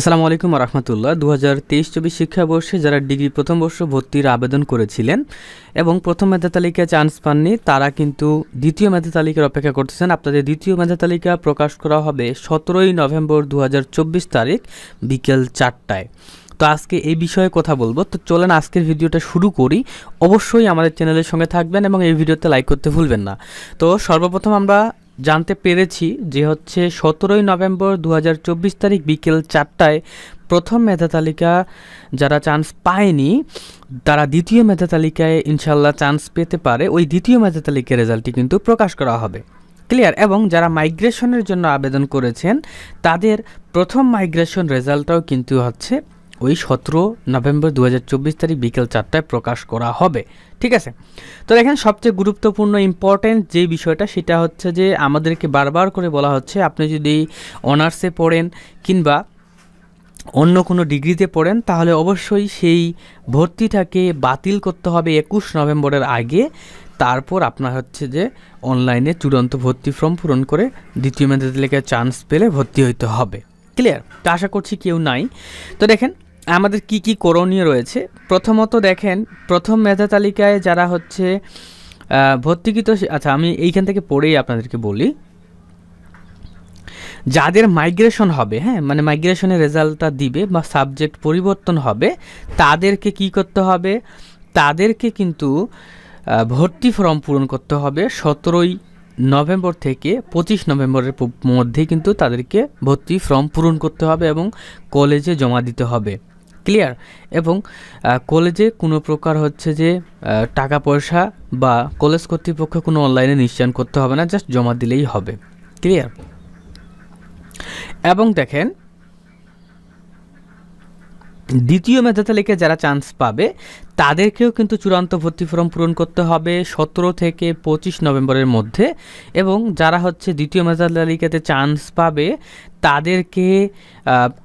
আসসালামু আলাইকুম রহমতুল্লাহ দু হাজার তেইশ চব্বিশ শিক্ষাবর্ষে যারা ডিগ্রি প্রথম বর্ষ ভর্তির আবেদন করেছিলেন এবং প্রথম মেধা তালিকায় চান্স পাননি, তারা কিন্তু দ্বিতীয় মেধা তালিকার অপেক্ষা করতেছেন। আপনাদের দ্বিতীয় মেধা তালিকা প্রকাশ করা হবে সতেরোই নভেম্বর দু হাজার চব্বিশ তারিখ বিকেল চারটায়। তো আজকে এই বিষয়ে কথা বলব। তো চলেন আজকের ভিডিওটা শুরু করি। অবশ্যই আমাদের চ্যানেলের সঙ্গে থাকবেন এবং এই ভিডিওতে লাইক করতে ভুলবেন না। তো সর্বপ্রথম আমরা জানতে পেরেছি যে হচ্ছে সতেরোই নভেম্বর দু হাজার চব্বিশ তারিখ বিকেল চারটায় প্রথম মেধা তালিকা যারা চান্স পায়নি, তারা দ্বিতীয় মেধা তালিকায় ইনশাল্লাহ চান্স পেতে পারে। ওই দ্বিতীয় মেধা তালিকার রেজাল্টটি কিন্তু প্রকাশ করা হবে। ক্লিয়ার এবং যারা মাইগ্রেশনের জন্য আবেদন করেছেন, তাদের প্রথম মাইগ্রেশন রেজাল্টটাও কিন্তু হচ্ছে ওই সতেরো নভেম্বর দু হাজার চব্বিশ তারিখ বিকেল চারটায় প্রকাশ করা হবে। ঠিক আছে? তো দেখেন, সবচেয়ে গুরুত্বপূর্ণ ইম্পর্ট্যান্ট যে বিষয়টা, সেটা হচ্ছে যে আমাদেরকে বারবার করে বলা হচ্ছে, আপনি যদি অনার্সে পড়েন কিংবা অন্য কোনো ডিগ্রিতে পড়েন, তাহলে অবশ্যই সেই ভর্তিটাকে বাতিল করতে হবে একুশ নভেম্বরের আগে। তারপর আপনার হচ্ছে যে অনলাইনে চূড়ান্ত ভর্তি ফর্ম পূরণ করে দ্বিতীয় মেধা তালিকায় চান্স পেলে ভর্তি হইতে হবে। ক্লিয়ার তো আশা করছি কেউ নাই। তো দেখেন আমাদের কি কি করণীয় রয়েছে? প্রথমত দেখেন, প্রথম মেধা তালিকায় যারা হচ্ছে ভর্তিকৃত আচ্ছা আমি এইখান থেকে পড়েই আপনাদেরকে বলি। যাদের মাইগ্রেশন হবে হ্যাঁ মানে মাইগ্রেশনের রেজাল্টটা দিবে বা সাবজেক্ট পরিবর্তন হবে, তাদেরকে কি করতে হবে? তাদেরকে কিন্তু ভর্তি ফর্ম পূরণ করতে হবে সতেরোই নভেম্বর থেকে পঁচিশ নভেম্বরের মধ্যে কিন্তু তাদেরকে ভর্তি ফর্ম পূরণ করতে হবে এবং কলেজে জমা দিতে হবে। ক্লিয়ার? এবং কলেজে কোনো প্রকার হচ্ছে যে টাকা পয়সা বা কলেজ কর্তৃপক্ষ কোনো অনলাইনে নিশ্চয়ন করতে হবে না, জাস্ট জমা দিলেই হবে। ক্লিয়ার? এবং দেখেন, দ্বিতীয় মেধা তালিকায় যারা চান্স পাবে তাদেরকেও কিন্তু চূড়ান্ত ভর্তি ফর্ম পূরণ করতে হবে সতেরো থেকে পঁচিশ নভেম্বরের মধ্যে। এবং যারা হচ্ছে দ্বিতীয় মেধা তালিকাতে চান্স পাবে, তাদেরকে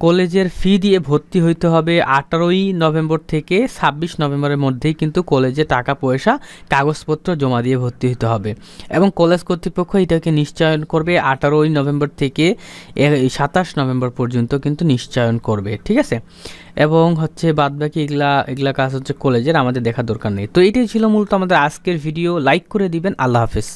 কলেজের ফি দিয়ে ভর্তি হইতে হবে আঠারোই নভেম্বর থেকে ছাব্বিশ নভেম্বরের মধ্যেই কিন্তু কলেজে টাকা, পয়সা, কাগজপত্র জমা দিয়ে ভর্তি হতে হবে। এবং কলেজ কর্তৃপক্ষ এটাকে নিশ্চয়ন করবে আঠারোই নভেম্বর থেকে সাতাশ নভেম্বর পর্যন্ত কিন্তু নিশ্চয়ন করবে, ঠিক আছে? এবং হচ্ছে বাদবাকি এগুলা এগুলা কাজ হচ্ছে কলেজের আমাদের দেখা দরকার নেই। তো এটাই ছিল মূলত আমাদের আজকের ভিডিও লাইক করে দিবেন। আল্লাহ হাফেজ।